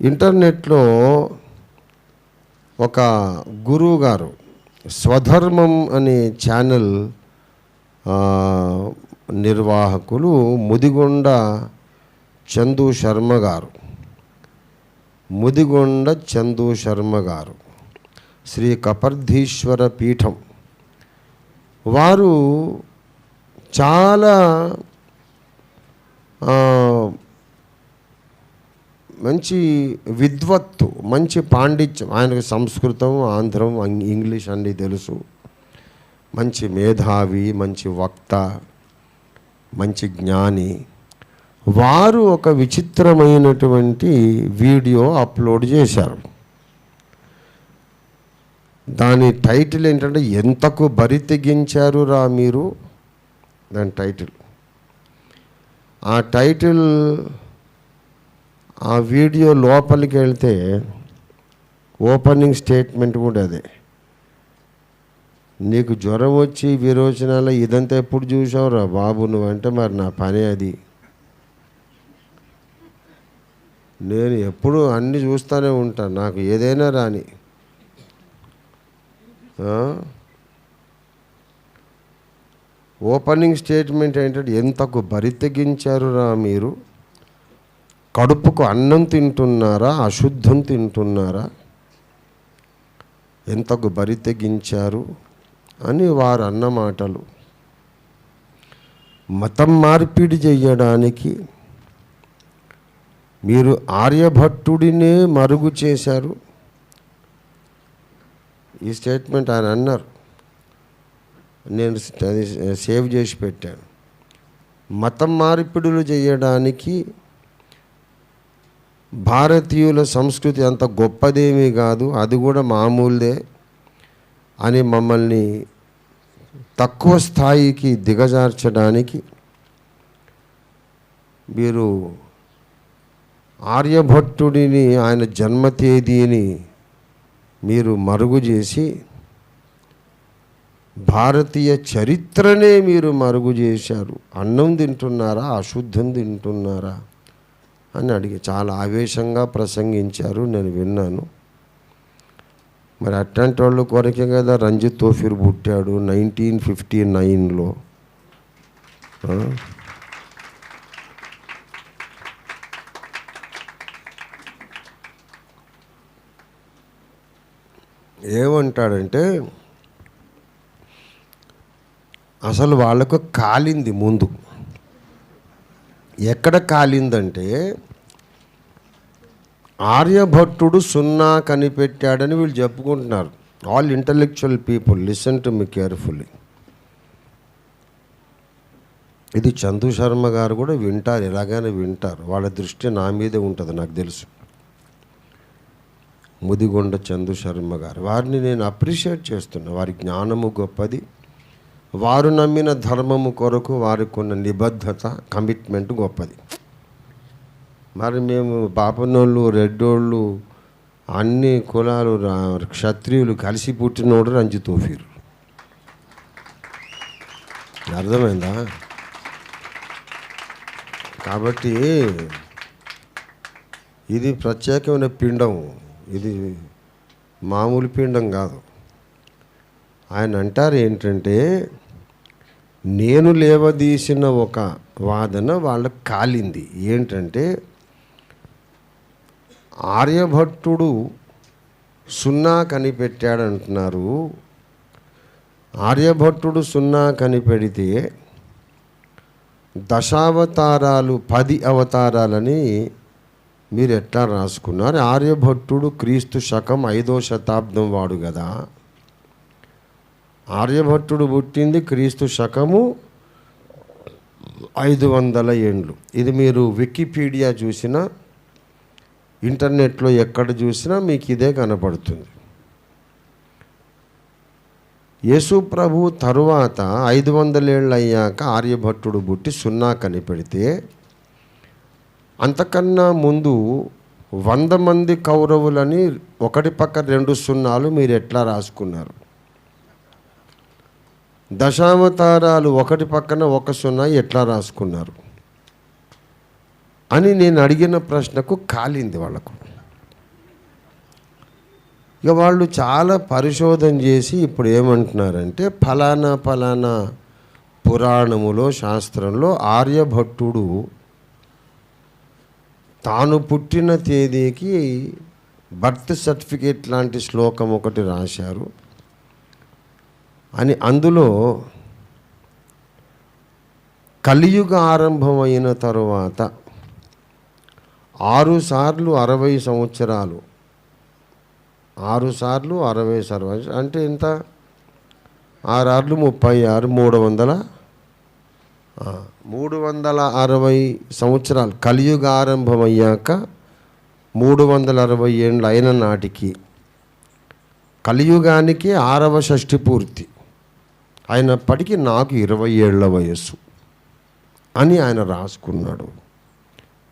ఇంటర్నెట్లో ఒక గురువు గారు స్వధర్మం అనే ఛానల్ నిర్వాహకులు ముదిగొండ చందు శర్మ గారు. ముదిగొండ చందు శర్మ గారు. శ్రీ కపర్ధీశ్వర పీఠం. వారు చాలా మంచి విద్వత్తు మంచి పాండిత్యం. ఆయనకు సంస్కృతం ఆంధ్రం ఇంగ్లీష్ అన్నీ తెలుసు. మంచి మేధావి మంచి వక్త మంచి జ్ఞాని. వారు ఒక విచిత్రమైనటువంటి వీడియో అప్లోడ్ చేశారు. దాని టైటిల్ ఏంటంటే ఎంతకు బరి తెగించారు రా మీరు? దాని టైటిల్. ఆ టైటిల్ ఆ వీడియో లోపలికి వెళ్తే ఓపెనింగ్ స్టేట్మెంట్ కూడా అదే. నీకు జ్వరం వచ్చి విరోచనాల ఇదంతా ఎప్పుడు చూసావురా బాబు? నువ్వంటే మరి నా పని అది. నేను ఎప్పుడు అన్నీ చూస్తూనే ఉంటాను నాకు ఏదైనా రాని. ఓపెనింగ్ స్టేట్మెంట్ ఏంటంటే ఎంతకు బరి తెగించారురా మీరు? కడుపుకు అన్నం తింటున్నారా అశుద్ధం తింటున్నారా? ఎంతకు బరి తెగించారు అని వారు అన్న మాటలు. మతం మార్పిడి చేయడానికి మీరు ఆర్యభట్టుడినే మరుగు చేశారు. ఈ స్టేట్మెంట్ ఆయన అన్నారు. నేను అది సేవ్ చేసి పెట్టాను. మతం మార్పిడులు చేయడానికి భారతీయుల సంస్కృతి అంత గొప్పదేమీ కాదు అది కూడా మామూలుదే అని మమ్మల్ని తక్కువ స్థాయికి దిగజార్చడానికి మీరు ఆర్యభట్టుడిని ఆయన జన్మ తేదీని మీరు మరుగు చేసి భారతీయ చరిత్రనే మీరు మరుగు చేశారు. అన్నం తింటున్నారా? అశుద్ధం తింటున్నారా? అని అడిగి చాలా ఆవేశంగా ప్రసంగించారు. నేను విన్నాను. మరి అట్లాంటి వాళ్ళ కొరకే కదా రంజిత్ తోఫీర్ పుట్టాడు నైన్టీన్ ఫిఫ్టీ నైన్లో. ఏమంటాడంటే అసలు వాళ్ళకు కాలింది ముందు. ఎక్కడ కాలిందంటే ఆర్యభట్టుడు సున్నా కనిపెట్టాడని వీళ్ళు చెప్పుకుంటున్నారు. All intellectual people listen to me carefully ఇది చందు శర్మ గారు కూడా వింటారు ఎలాగైనా వింటారు. వాళ్ళ దృష్టి నా మీదే ఉంటుంది నాకు తెలుసు. ముదిగొండ చందు శర్మ గారు వారిని నేను అప్రిషియేట్ చేస్తున్నా. వారి జ్ఞానము గొప్పది. వారు నమ్మిన ధర్మము కొరకు వారికి ఉన్న నిబద్ధత కమిట్మెంట్ గొప్పది. మరి మేము పాపనోళ్ళు రెడ్డోళ్ళు అన్ని కులాలు రా- క్షత్రియులు కలిసి పుట్టినోడు రంజి తోఫీరు. అర్థమైందా? కాబట్టి ఇది ప్రత్యేకమైన పిండం. ఇది మామూలు పిండం కాదు. ఆయన అంటారు ఏంటంటే నేను లేవదీసిన ఒక వాదన వాళ్ళకు కాలింది. ఏంటంటే ఆర్యభట్టుడు సున్నా కనిపెట్టాడు అంటున్నారు. ఆర్యభట్టుడు సున్నా కనిపెడితే దశావతారాలు పది అవతారాలని మీరు ఎట్లా రాసుకున్నారు? ఆర్యభట్టుడు క్రీస్తు శకం ఐదో శతాబ్దం వాడు కదా. ఆర్యభట్టుడు పుట్టింది క్రీస్తు శకము ఐదు వందల ఏండ్లు. ఇది మీరు వికీపీడియా చూసినా ఇంటర్నెట్లో ఎక్కడ చూసినా మీకు ఇదే కనపడుతుంది. యేసు ప్రభు తరువాత ఐదు వందలేళ్ళు అయ్యాక ఆర్యభట్టుడు పుట్టి సున్నా కనిపెడితే అంతకన్నా ముందు వంద మంది కౌరవులని ఒకటి పక్క రెండు సున్నాలు మీరు ఎట్లా రాసుకున్నారు? దశావతారాలు ఒకటి పక్కన ఒక సున్నా ఎట్లా రాసుకున్నారు? అని నేను అడిగిన ప్రశ్నకు కాలింది వాళ్ళకు. ఇక వాళ్ళు చాలా పరిశోధన చేసి ఇప్పుడు ఏమంటున్నారంటే ఫలానా ఫలానా పురాణములో శాస్త్రంలో ఆర్యభట్టుడు తాను పుట్టిన తేదీకి బర్త్ సర్టిఫికేట్ లాంటి శ్లోకం ఒకటి రాశారు. అని అందులో కలియుగ ఆరంభమైన తరువాత ఆరు సార్లు అరవై సంవత్సరాలు. ఆరు సార్లు అరవై సంవత్సరాలు అంటే ఎంత? ఆరార్లు ముప్పై ఆరు మూడు వందల మూడు వందల అరవై సంవత్సరాలు కలియుగ ఆరంభమయ్యాక మూడు వందల అరవై ఏళ్ళు అయిన నాటికి కలియుగానికి ఆరవ షష్ఠి పూర్తి. అయినప్పటికీ నాకు ఇరవై ఏళ్ళ వయస్సు అని ఆయన రాసుకున్నాడు.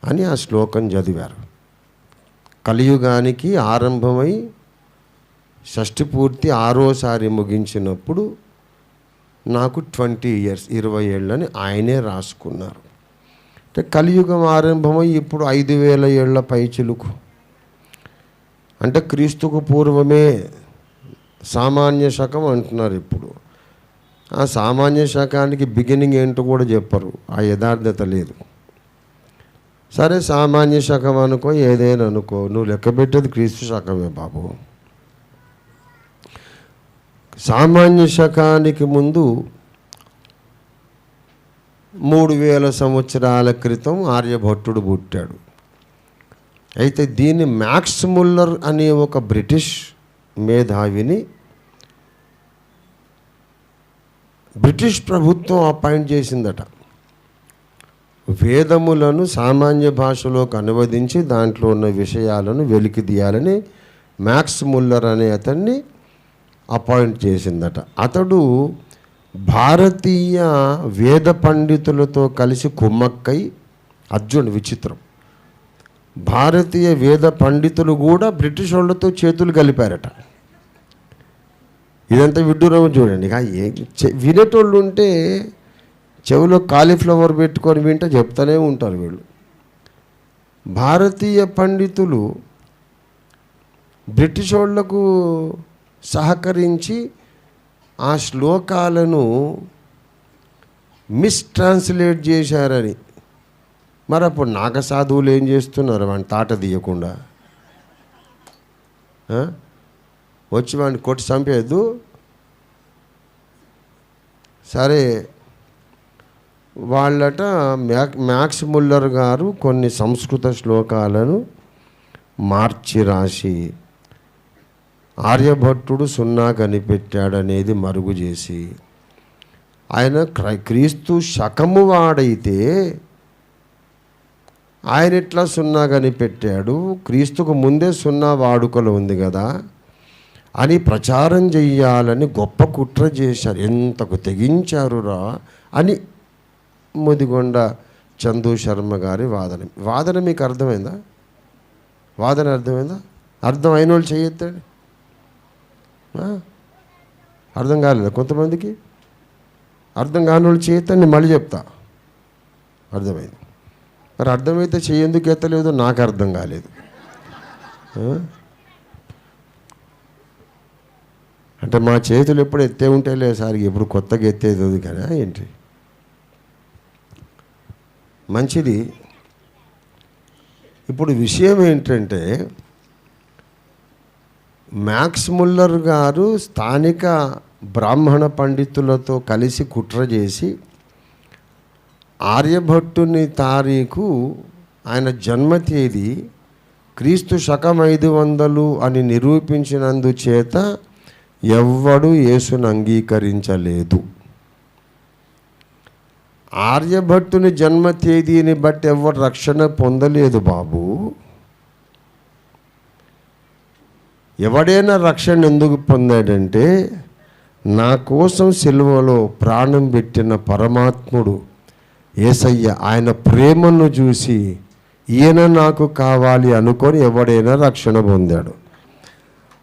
అని ఆ శ్లోకం చదివారు. కలియుగానికి ఆరంభమై షష్ఠి పూర్తి ఆరోసారి ముగించినప్పుడు నాకు ట్వంటీ ఇయర్స్ ఇరవై ఏళ్ళని ఆయనే రాసుకున్నారు. అంటే కలియుగం ఆరంభమై ఇప్పుడు ఐదు వేల ఏళ్ళ పైచిలుకు అంటే క్రీస్తుకు పూర్వమే సామాన్య శకం అంటున్నారు ఇప్పుడు. ఆ సామాన్య శకానికి బిగినింగ్ ఏంటో కూడా చెప్పరు. ఆ యథార్థత లేదు. సరే సామాన్య శకం అనుకో ఏదైనా అనుకో. నువ్వు లెక్క పెట్టేది క్రీస్తు శకమే బాబు. సామాన్య శకానికి ముందు మూడు వేల సంవత్సరాల క్రితం ఆర్యభట్టుడు పుట్టాడు. అయితే దీన్ని మ్యాక్స్ ముల్లర్ అనే ఒక బ్రిటిష్ మేధావిని బ్రిటిష్ ప్రభుత్వం అపాయింట్ చేసిందట. వేదములను సామాన్య భాషలోకి అనువదించి దాంట్లో ఉన్న విషయాలను వెలికి తీయాలని మ్యాక్స్ ముల్లర్ అనే అతన్ని అపాయింట్ చేసిందట. అతడు భారతీయ వేద పండితులతో కలిసి కుమ్మక్కై అర్జున్ విచిత్రం. భారతీయ వేద పండితులు కూడా బ్రిటిష్ వాళ్ళతో చేతులు కలిపారట. ఇదంతా విడ్డూరం చూడండి. ఇక ఏ వినేటోళ్ళు ఉంటే చెవిలో కాలీఫ్లవర్ పెట్టుకొని వింటే చెప్తూనే ఉంటారు వీళ్ళు. భారతీయ పండితులు బ్రిటిష్ వాళ్ళకు సహకరించి ఆ శ్లోకాలను మిస్ట్రాన్స్లేట్ చేశారని. మరి అప్పుడు నాగసాధువులు ఏం చేస్తున్నారు? వాడిని తాట తీయకుండా. వచ్చి వాడిని కొట్టి చంపేయద్దు. సరే వాళ్ళట మ్యాక్ మ్యాక్స్ ముల్లర్ గారు కొన్ని సంస్కృత శ్లోకాలను మార్చి రాసి ఆర్యభట్టుడు సున్నా కనిపెట్టాడనేది మరుగు చేసి ఆయన క్రై- క్రీస్తు శకము వాడైతే ఆయన ఎట్లా సున్నా కనిపెట్టాడు? క్రీస్తుకు ముందే సున్నా వాడుకలో ఉంది కదా. అని ప్రచారం చెయ్యాలని గొప్ప కుట్ర చేశారు. ఎంతకు తెగించారురా అని ముదిగొండ చందు శర్మ గారి వాదన. వాదన మీకు అర్థమైందా? వాదన అర్థమైందా? అర్థం అయిన వాళ్ళు చేయొద్దండి అర్థం కాలేదా కొంతమందికి? అర్థం కాని వాళ్ళు చేయొద్దని నేను మళ్ళీ చెప్తా. అర్థమైంది. మరి అర్థమైతే చేయందుకు ఎత్తలేదో నాకు అర్థం కాలేదు ఆ? అంటే మా చేతులు ఎప్పుడు ఎత్తే ఉంటాయిలే సార్ ఎప్పుడు కొత్తగా ఎత్తేది ఉంది కదా ఏంటి? మంచిది. ఇప్పుడు విషయం ఏంటంటే మ్యాక్స్ ముల్లర్ గారు స్థానిక బ్రాహ్మణ పండితులతో కలిసి కుట్ర చేసి ఆర్యభట్టుని తారీఖు ఆయన జన్మ తేదీ క్రీస్తు శకం ఐదు వందలు అని నిరూపించినందుచేత ఎవ్వడు యేసును అంగీకరించలేదు. ఆర్యభట్టుని జన్మ తేదీని బట్టి ఎవరు రక్షణ పొందలేదు బాబు. ఎవడైనా రక్షణ ఎందుకు పొందాడంటే నా కోసం సిలువలో ప్రాణం పెట్టిన పరమాత్ముడు ఏసయ్య ఆయన ప్రేమను చూసి ఈయన నాకు కావాలి అనుకొని ఎవడైనా రక్షణ పొందాడు.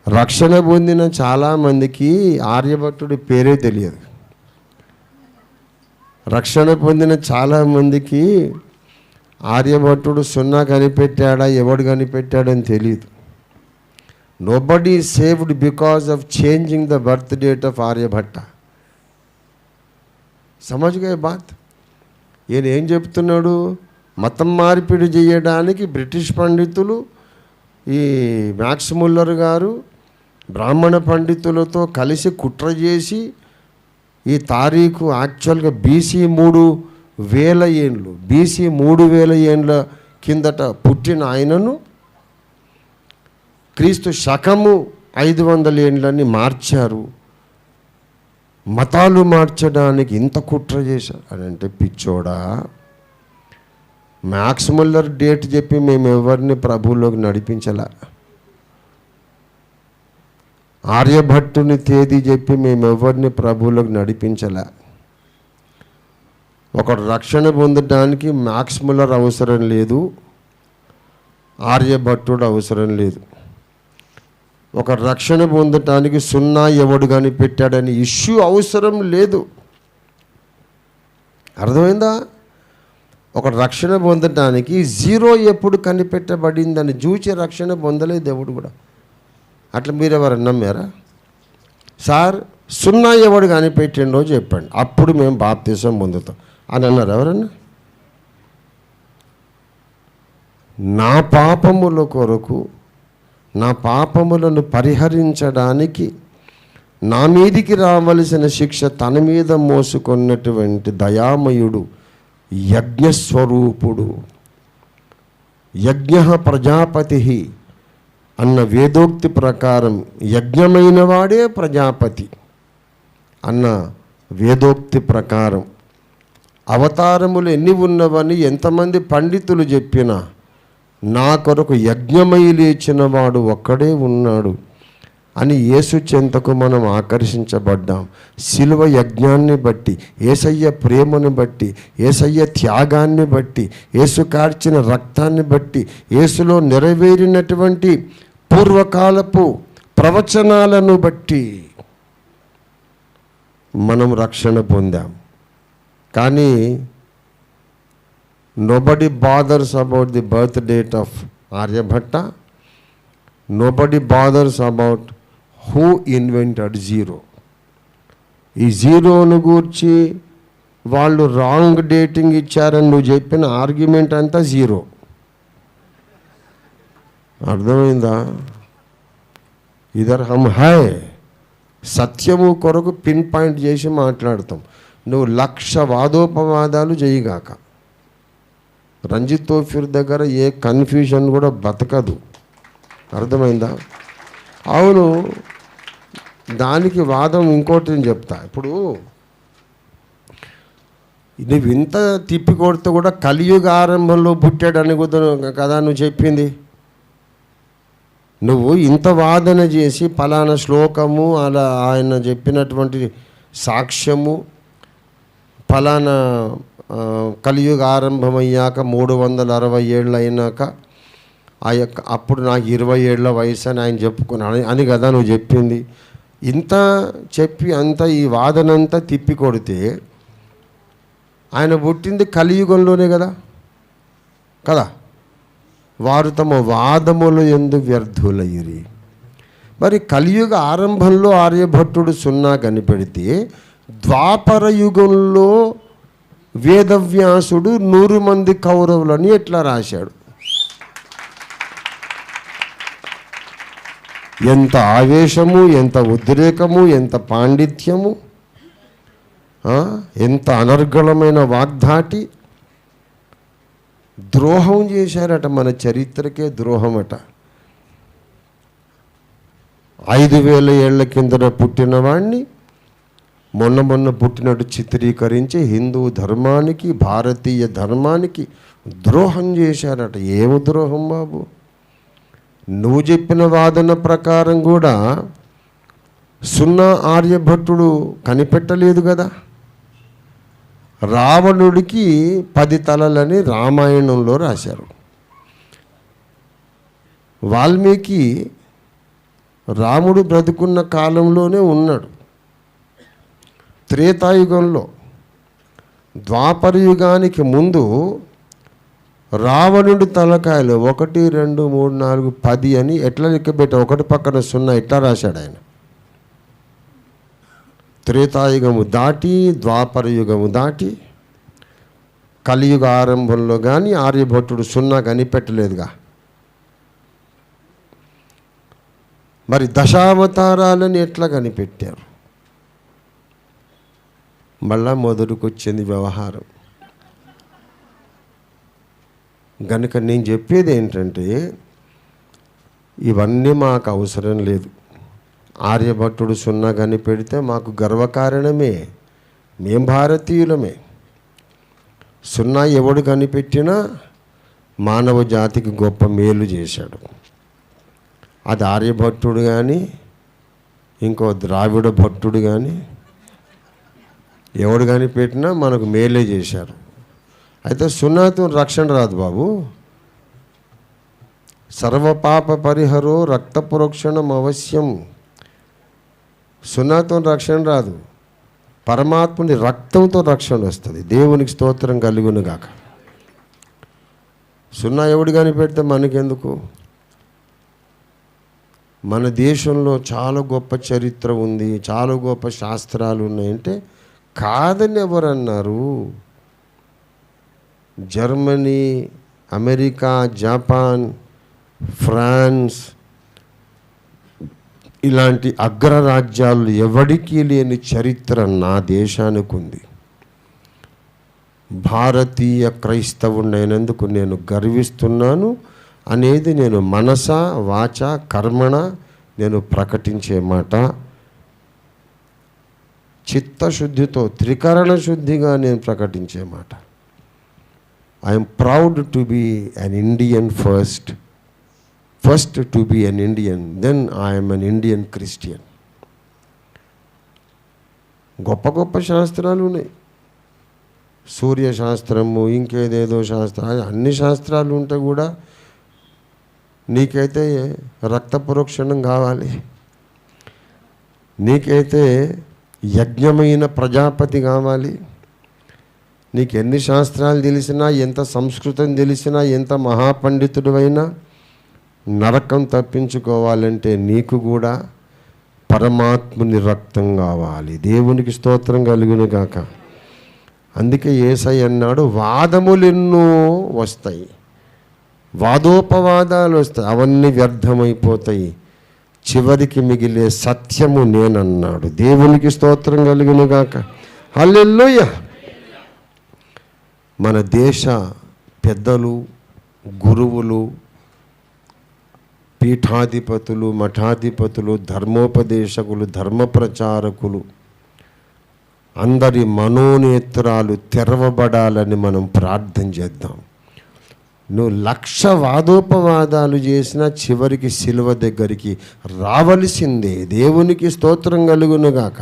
రక్షణ పొందిన చాలామందికి ఆర్యభట్టుడి పేరే తెలియదు. రక్షణ పొందిన చాలామందికి ఆర్యభట్టుడు సున్నా కనిపెట్టాడా ఎవడు కనిపెట్టాడని తెలియదు. Nobody saved because of changing the birth date of Aryabhatta. సమజ్గా బాత్ ఈయన ఏం చెప్తున్నాడు? మతం మార్పిడి చేయడానికి బ్రిటిష్ పండితులు ఈ మ్యాక్స్ ముల్లర్ గారు బ్రాహ్మణ పండితులతో కలిసి కుట్ర చేసి ఈ తారీఖు యాక్చువల్గా బీసీ మూడు వేల ఏండ్లు బీసీ మూడు వేల ఏండ్ల కిందట పుట్టిన ఆయనను క్రీస్తు శకము ఐదు వందల ఏండ్లని మార్చారు. మతాలు మార్చడానికి ఇంత కుట్ర చేశారు. అని అంటే పిచ్చోడా మ్యాక్స్ ముల్లర్ డేట్ చెప్పి మేము ఎవరిని ప్రభువులోకి నడిపించలే? ఆర్యభట్టుని తేదీ చెప్పి మేము ఎవరిని నడిపించలే. ఒకడు రక్షణ పొందడానికి మ్యాక్స్ములర్ అవసరం లేదు ఆర్యభట్టుడు అవసరం లేదు. ఒక రక్షణ పొందటానికి సున్నా ఎవడు కానీ పెట్టాడని ఇష్యూ అవసరం లేదు. అర్థమైందా? ఒక రక్షణ పొందటానికి జీరో ఎప్పుడు కనిపెట్టబడిందని చూచి రక్షణ పొందలేదు దేవుడు కూడా. అట్లా మీరు ఎవరు నమ్మారా? సార్ సున్నా ఎవడు కనిపెట్టిండో చెప్పండి. అప్పుడు మేము బాప్తీసం పొందుతాం. అని అన్నారు ఎవరన్నా? నా పాపముల కొరకు నా పాపములను పరిహరించడానికి నా మీదికి రావలసిన శిక్ష తన మీద మోసుకున్నటువంటి దయామయుడు యజ్ఞస్వరూపుడు. యజ్ఞ ప్రజాపతి. అన్న వేదోక్తి ప్రకారం యజ్ఞమైన వాడే ప్రజాపతి అన్న వేదోక్తి ప్రకారం. అవతారములు ఎన్ని ఉన్నవని ఎంతమంది పండితులు చెప్పినా నా కొరకు యజ్ఞమై లేచిన వాడు ఒక్కడే ఉన్నాడు అని యేసు చెంతకు మనం ఆకర్షించబడ్డాం. శిలువ యజ్ఞాన్ని బట్టి ఏసయ్య ప్రేమను బట్టి ఏసయ్య త్యాగాన్ని బట్టి ఏసు కార్చిన రక్తాన్ని బట్టి యేసులో నెరవేరినటువంటి పూర్వకాలపు ప్రవచనాలను బట్టి మనం రక్షణ పొందాం. కానీ nobody bothers about the birth date of Aryabhatta. Nobody bothers about who invented zero ఈ జీరోను గూర్చి వాళ్ళు రాంగ్ డేటింగ్ ఇచ్చారని నువ్వు చెప్పిన ఆర్గ్యుమెంట్ అంతా జీరో అర్థమైందా? ఇదర్ హమ్ హాయ్ సత్యము కొరకు పిన్ పాయింట్ చేసి మాట్లాడతాం. నువ్వు లక్ష వాదోపవాదాలు చేయగాక. రంజిత్ తోఫీర్ దగ్గర ఏ కన్ఫ్యూజన్ కూడా బతకదు. అర్థమైందా? అవును. దానికి వాదం ఇంకోటి నేను చెప్తా. ఇప్పుడు నువ్వు ఇంత తిప్పి కొడితే కూడా కలియుగ ఆరంభంలో పుట్టాడని కూడా కదా నువ్వు చెప్పింది? నువ్వు ఇంత వాదన చేసి ఫలానా శ్లోకము అలా ఆయన చెప్పినటువంటి సాక్ష్యము ఫలానా కలియుగ ఆరంభమయ్యాక మూడు వందల అరవై ఏళ్ళు అయినాక ఆ యొక్క అప్పుడు నాకు ఇరవై ఏళ్ళ వయసు అని ఆయన చెప్పుకున్నాను అని కదా నువ్వు చెప్పింది. ఇంత చెప్పి అంత ఈ వాదనంతా తిప్పి కొడితే ఆయన పుట్టింది కలియుగంలోనే కదా? కదా? వారు తమ వాదములు ఎందు వ్యర్థులయ్యిరి మరి కలియుగ ఆరంభంలో ఆర్యభట్టుడు సున్నా కనిపెడితే ద్వాపర యుగంలో వేదవ్యాసుడు నూరు మంది కౌరవులని ఎట్లా రాశాడు? ఎంత ఆవేశము ఎంత ఉద్రేకము ఎంత పాండిత్యము ఎంత అనర్గళమైన వాగ్ధాటి ద్రోహం చేశారట మన చరిత్రకే ద్రోహమట. ఐదు వేల ఏళ్ళ కిందట పుట్టినవాణ్ణి మొన్న మొన్న పుట్టినట్టు చిత్రీకరించి హిందూ ధర్మానికి భారతీయ ధర్మానికి ద్రోహం చేశారట. ఏమి ద్రోహం బాబు? నువ్వు చెప్పిన వాదన ప్రకారం కూడా సున్నా ఆర్యభట్టుడు కనిపెట్టలేదు కదా? రావణుడికి పది తలలని రామాయణంలో రాశారు. వాల్మీకి రాముడు బ్రతుకున్న కాలంలోనే ఉన్నాడు. త్రేతాయుగంలో ద్వాపర యుగానికి ముందు రావణుడి తలకాయలు ఒకటి రెండు మూడు నాలుగు పది అని ఎట్లా లెక్క పెట్టా ఒకటి పక్కన సున్నా ఎట్లా రాశాడు ఆయన. త్రేతాయుగము దాటి ద్వాపర యుగము దాటి కలియుగ ఆరంభంలో కానీ ఆర్యభట్టుడు సున్నా కనిపెట్టలేదుగా. మరి దశావతారాలని ఎట్లా కనిపెట్టారు? మళ్ళా మొదటికొచ్చింది వ్యవహారం. గనుక నేను చెప్పేది ఏంటంటే ఇవన్నీ మాకు అవసరం లేదు. ఆర్యభట్టుడు సున్నా కనిపెడితే మాకు గర్వకారణమే. మేం భారతీయులమే. సున్నా ఎవడు కనిపెట్టినా మానవ జాతికి గొప్ప మేలు చేశాడు. అది ఆర్యభట్టుడు కానీ ఇంకో ద్రావిడ భట్టుడు కానీ ఎవడు కానీ పెట్టినా మనకు మేలే చేశారు. అయితే సున్నాతో రక్షణ రాదు బాబు. సర్వపాప పరిహరో రక్త పురోక్షణం అవశ్యం. సున్నాతో రక్షణ రాదు. పరమాత్ముని రక్తంతో రక్షణ వస్తుంది. దేవునికి స్తోత్రం కలుగును గాక. సున్నా ఎవడు కానీ పెడితే మనకెందుకు? మన దేశంలో చాలా గొప్ప చరిత్ర ఉంది చాలా గొప్ప శాస్త్రాలు ఉన్నాయంటే కాదని ఎవరన్నారు? జర్మనీ అమెరికా జపాన్ ఫ్రాన్స్ ఇలాంటి అగ్రరాజ్యాలు ఎవడికి లేని చరిత్ర నా దేశానికి ఉంది. భారతీయ క్రైస్తవుడైనందుకు నేను గర్విస్తున్నాను. అనేది నేను మనస వాచ కర్మణ నేను ప్రకటించే మాట. చిత్తశుద్ధితో త్రికరణ శుద్ధిగా నేను ప్రకటించే మాట. I'm proud to be an Indian first first to be an Indian then I'm an Indian Christian గొప్ప గొప్ప శాస్త్రాలు ఉన్నాయి. సూర్య శాస్త్రము ఇంకేదేదో శాస్త్రాలు అన్ని శాస్త్రాలు ఉంటే కూడా నీకైతే రక్త ప్రోక్షణం కావాలి. నీకైతే యజ్ఞమైన ప్రజాపతి కావాలి. నీకు ఎన్ని శాస్త్రాలు తెలిసినా ఎంత సంస్కృతం తెలిసినా ఎంత మహాపండితుడు అయినా నరకం తప్పించుకోవాలంటే నీకు కూడా పరమాత్ముని రక్తం కావాలి. దేవునికి స్తోత్రం కలుగును గాక అందుకే ఏసై అన్నాడు వాదములు ఎన్నో వస్తాయి. వాదోపవాదాలు వస్తాయి. అవన్నీ వ్యర్థమైపోతాయి. చివరికి మిగిలే సత్యము నేనన్నాడు. దేవునికి స్తోత్రం కలుగును గాక మన దేశ పెద్దలు గురువులు పీఠాధిపతులు మఠాధిపతులు ధర్మోపదేశకులు ధర్మ ప్రచారకులు అందరి మనోనేత్రాలు తెరవబడాలని మనం ప్రార్థన చేద్దాం. నువ్వు లక్ష వాదోపవాదాలు చేసినా చివరికి శిలువ దగ్గరికి రావలసిందే. దేవునికి స్తోత్రం కలుగునుగాక.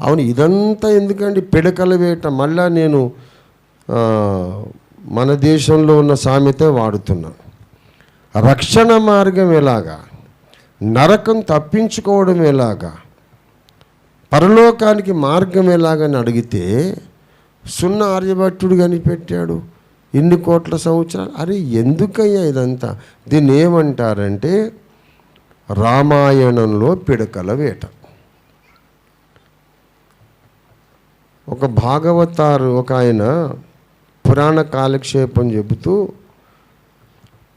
అవును ఇదంతా ఎందుకండి? పిడకల వేట. మళ్ళా నేను మన దేశంలో ఉన్న సామెత వాడుతున్నాను రక్షణ మార్గం ఎలాగా? నరకం తప్పించుకోవడం ఎలాగా? పరలోకానికి మార్గం ఎలాగని అడిగితే సున్నా ఆర్యభట్టుడు కనిపెట్టాడు. ఇన్ని కోట్ల సంవత్సరాలు. అరే ఎందుకయ్యా ఇదంతా? దీన్ని ఏమంటారంటే రామాయణంలో పిడకల వేట. ఒక భాగవతారు ఒక ఆయన పురాణ కాలక్షేపం చెబుతూ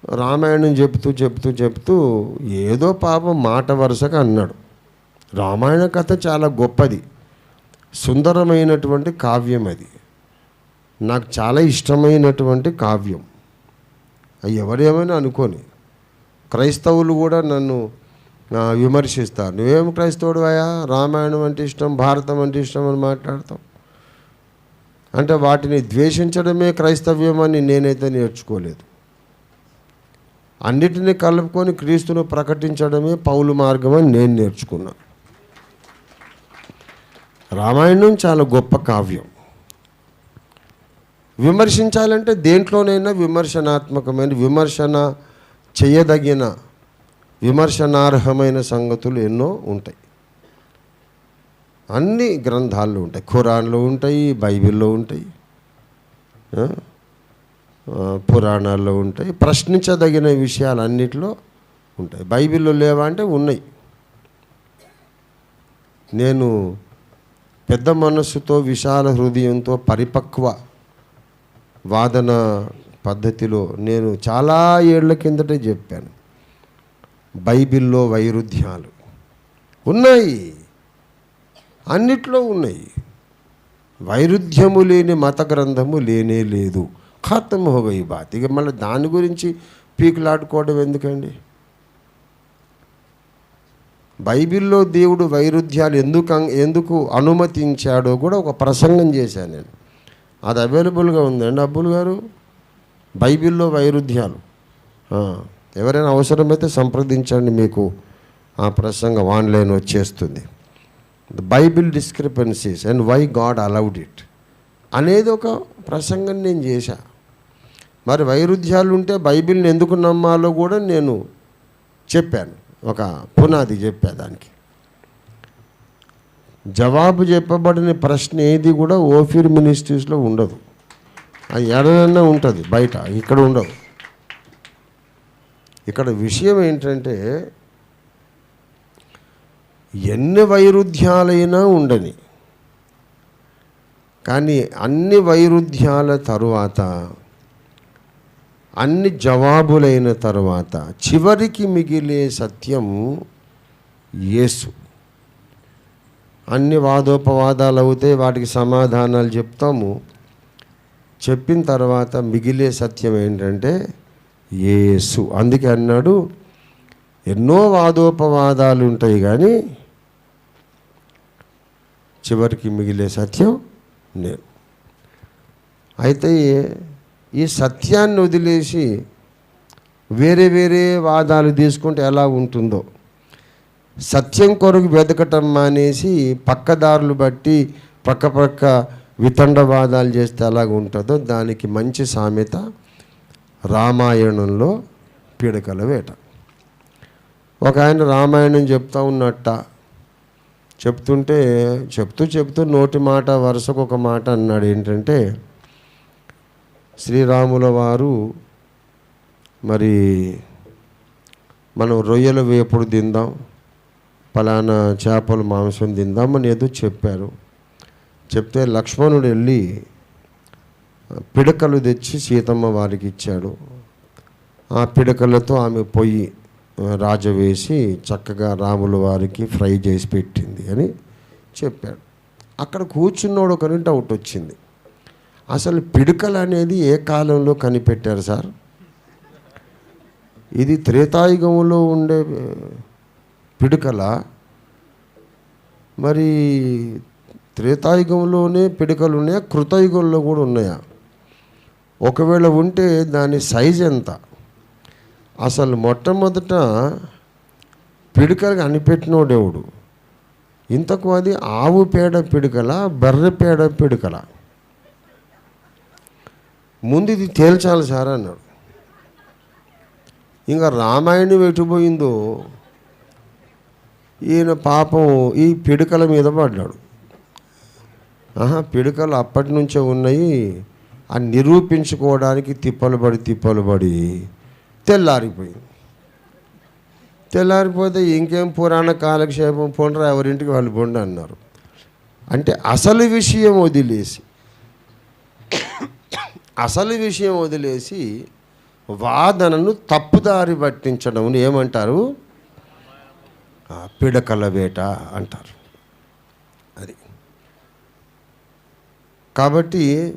రామాయణం చెబుతూ చెబుతూ చెబుతూ ఏదో పాపం మాట వరుసగా అన్నాడు. రామాయణ కథ చాలా గొప్పది. సుందరమైనటువంటి కావ్యం అది. నాకు చాలా ఇష్టమైనటువంటి కావ్యం. అది ఎవరేమైనా అనుకోని. క్రైస్తవులు కూడా నన్ను విమర్శిస్తారు. నువ్వేం క్రైస్తవుడు అయ్యా? రామాయణం అంటే ఇష్టం భారతం అంటే ఇష్టం అని మాట్లాడతాం అంటే వాటిని ద్వేషించడమే క్రైస్తవ్యం అని నేనైతే నేర్చుకోలేదు. అన్నిటినీ కలుపుకొని క్రీస్తును ప్రకటించడమే పౌలు మార్గం అని నేను నేర్చుకున్నా. రామాయణం చాలా గొప్ప కావ్యం. విమర్శించాలంటే దేంట్లోనైనా విమర్శనాత్మకమైన విమర్శన చేయదగిన విమర్శనార్హమైన సంగతులు ఎన్నో ఉంటాయి. అన్ని గ్రంథాల్లో ఉంటాయి. ఖురాన్లో ఉంటాయి బైబిల్లో ఉంటాయి. పురాణాల్లో ఉంటాయి. ప్రశ్నించదగిన విషయాలు అన్నిటిలో ఉంటాయి. బైబిల్లో లేవా అంటే ఉన్నాయి. నేను పెద్ద మనస్సుతో విశాల హృదయంతో పరిపక్వ వాదన పద్ధతిలో నేను చాలా ఏళ్ళ కిందటే చెప్పాను. బైబిల్లో వైరుధ్యాలు ఉన్నాయి. అన్నిట్లో ఉన్నాయి. వైరుధ్యము లేని మత గ్రంథము లేనే లేదు. ఖాతం హోగో ఈ బాత్ ఇక మళ్ళీ దాని గురించి పీకులాడుకోవడం ఎందుకండి? బైబిల్లో దేవుడు వైరుధ్యాలు ఎందుకు ఎందుకు అనుమతించాడో కూడా ఒక ప్రసంగం చేశాను నేను. అది అవైలబుల్గా ఉందండి అబ్బుల్ గారు? బైబిల్లో వైరుధ్యాలు. ఎవరైనా అవసరమైతే సంప్రదించండి మీకు ఆ ప్రసంగం ఆన్లైన్ వచ్చేస్తుంది. Bible discrepancies and why God allowed it అనేది ఒక ప్రసంగం నేను చేశా. మరి వైరుధ్యాలు ఉంటే బైబిల్ని ఎందుకు నమ్మాలో కూడా నేను చెప్పాను. ఒక పునాది చెప్పా దానికి. జవాబు చెప్పబడిన ప్రశ్న ఏది కూడా ఓఫీర్ మినిస్ట్రీస్లో ఉండదు. అది ఎడనన్నా ఉంటుంది బయట ఇక్కడ ఉండదు. ఇక్కడ విషయం ఏంటంటే ఎన్ని వైరుధ్యాలైనా ఉండని కానీ అన్ని వైరుధ్యాల తరువాత అన్ని జవాబులైన తర్వాత చివరికి మిగిలే సత్యం యేసు. అన్ని వాదోపవాదాలు అవుతాయి వాటికి సమాధానాలు చెప్తాము. చెప్పిన తర్వాత మిగిలే సత్యం ఏంటంటే యేసు. అందుకే అన్నాడు ఎన్నో వాదోపవాదాలు ఉంటాయి కానీ చివరికి మిగిలే సత్యం నేను అయితే ఈ సత్యాన్ని వదిలేసి వేరే వేరే వాదాలు తీసుకుంటే ఎలా ఉంటుందో. సత్యం కొరకు వెతకటం మానేసి పక్కదారులు బట్టి పక్క పక్క వితండవాదాలు చేస్తే ఎలాగ ఉంటుందో దానికి మంచి సామెత రామాయణంలో పిడకల వేట. ఒక ఆయన రామాయణం చెప్తా ఉన్నట్ట. చెప్తుంటే చెప్తూ చెప్తూ నోటి మాట వరుసకు ఒక మాట అన్నాడు. ఏంటంటే శ్రీరాముల వారు మరి మనం రొయ్యల వేపుడు తిందాం పలానా చేపల మాంసం తిందామని ఏదో చెప్పారు. చెప్తే లక్ష్మణుడు వెళ్ళి పిడకలు తెచ్చి సీతమ్మ వారికి ఇచ్చాడు. ఆ పిడకలతో ఆమె పొయ్యి ఆ, రాజ వేసి చక్కగా రాముల వారికి ఫ్రై చేసి పెట్టింది అని చెప్పాడు. అక్కడ కూర్చున్నోడు ఒకరి డౌట్ వచ్చింది. అసలు పిడుకలు అనేది ఏ కాలంలో కనిపెట్టారు సార్? ఇది త్రేతాయుగంలో ఉండే పిడుకల? మరి త్రేతాయుగంలోనే పిడుకలు ఉన్నాయా కృతయుగంలో కూడా ఉన్నాయా? ఒకవేళ ఉంటే దాని సైజ్ ఎంత? అసలు మొట్టమొదట పిడకలు కనిపెట్టినోడెవడు ఇంతకు అది ఆవు పేడ పిడుకల బర్రె పేడ పిడుకల? ముందు ఇది తేల్చాలి సార్ అన్నాడు. ఇంకా రామాయణం ఎటుపోయిందో ఈయన పాపం ఈ పిడకల మీద పడ్డాడు. ఆహా పిడకలు అప్పటి నుంచే ఉన్నాయి. ఆ నిరూపించుకోవడానికి తిప్పలు పడి తిప్పలు పడి తెల్లారిపోయింది. తెల్లారిపోతే ఇంకేం పురాణ కాలక్షేపం పొండరా ఎవరింటికి వాళ్ళు పొండి అన్నారు. అంటే అసలు విషయం వదిలేసి అసలు విషయం వదిలేసి వాదనను తప్పుదారి పట్టించడం ఏమంటారు? పిడకల వేట అంటారు. అది. కాబట్టి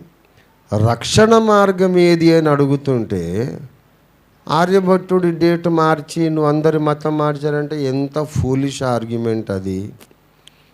రక్షణ మార్గం ఏది అని అడుగుతుంటే ఆర్యభట్టుడి డేట్ మార్చి నువ్వు అందరి మతం మార్చారంటే ఎంత ఫూలిష్ ఆర్గ్యుమెంట్ అది.